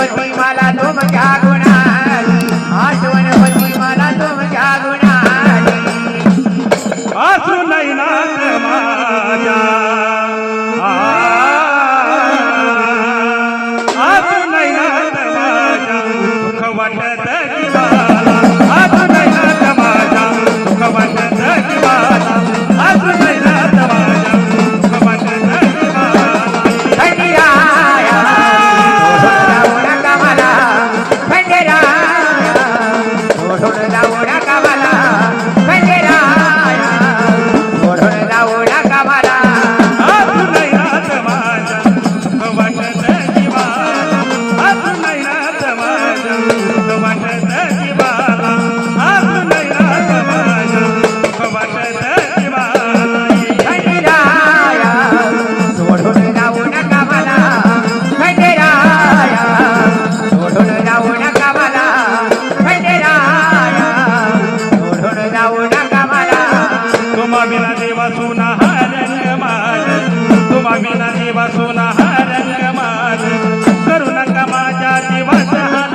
होती मला देवा सुना हरंग माल. तुम्हा विना देवा सुना हा रंग करू नका माझ्या जीवाचा हाल.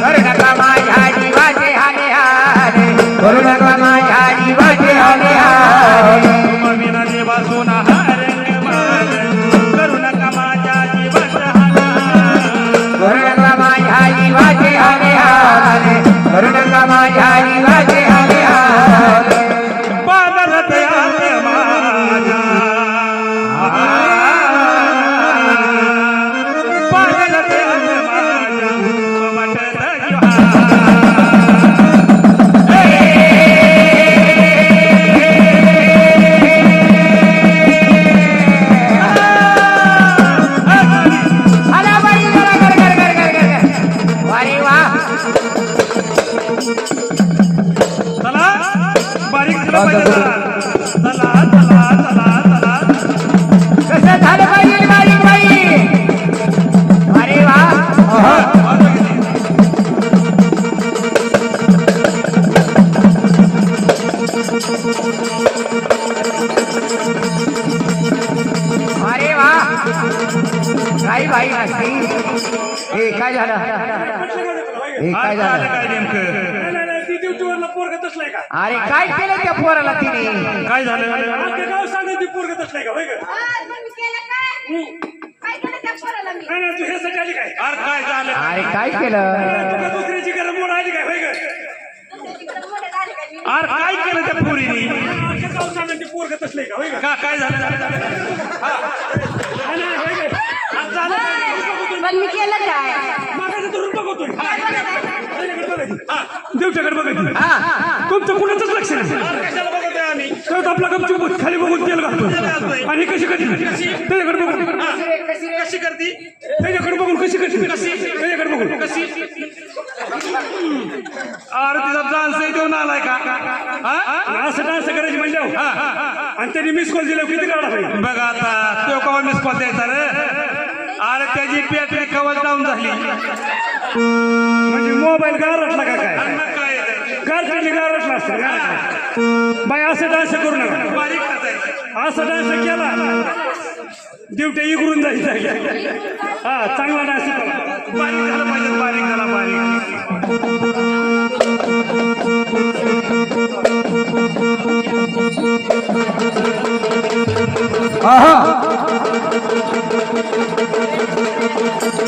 करू नका माझ्या जीवाचे हाले हार करू नका माझ्या जीवाचे हाले हार तुम्हा विना देवा सुना हा रंग करू नका माझ्या जीवाचा हाल. करू नका माझ्या जीवाचे हाले हार करू नका माझ्या जीवा काय बाई असती हे काय झालं हे काय काय झालं झालं काय नेमकं नाही, नाही, नाही, ती ड्युटीवरला पोरग तसलाय का? अरे काय केलं त्या पोराला तिने? काय झालं? आपलं गाव सांगा ती पोरग तसलाय का? होय का? आज मग मी केलं काय? काय केलं त्या पोराला मी? नाही नाही तू ह्यासाठी आली काय? अरे काय झालं? अरे काय केलं? दुसऱ्याची गरज मोड आली काय? होय का? अरे काय केलं त्या पोरीने? आपलं गाव सांगा ती पोरग तसलाय का? होय का? का काय झालं? झालं झालं नाही, नाही, होय का? आज झालं काय? पण मी केलं काय मागाचं धरून बघतोय काय बघत आहे? त्याच्याकडे बघायची. देवच्याकडे बघायची तुमचं कुणाचंच लक्ष नाही. तेव्हा आपला गपचूप खाली बघून तेल घालतो. आणि कशी कशी? त्याच्याकडे बघून. कशी करती? त्याच्याकडे बघून कशी कशी? त्याच्याकडे बघून. कशी? अरे तिचा डान्स देऊन आलाय का? हा? असं डान्स करायची म्हणजे आणि त्यांनी मिस कॉल दिला किती काढा पाहिजे बघ आता तो कवा मिस कॉल द्यायचा रे? अरे त्याची बॅटरी कवर डाऊन झाली. म्हणजे मोबाईल गारटला का काय? आणि मग काय आहे? गारटली गारटला असतं बाई असं डान्स करू नका. असं डान्स केला दिवट्या इकडून जायचं हा चांगला डान्स करा बारीक झाला पाहिजे बारीक झाला बारीक I'm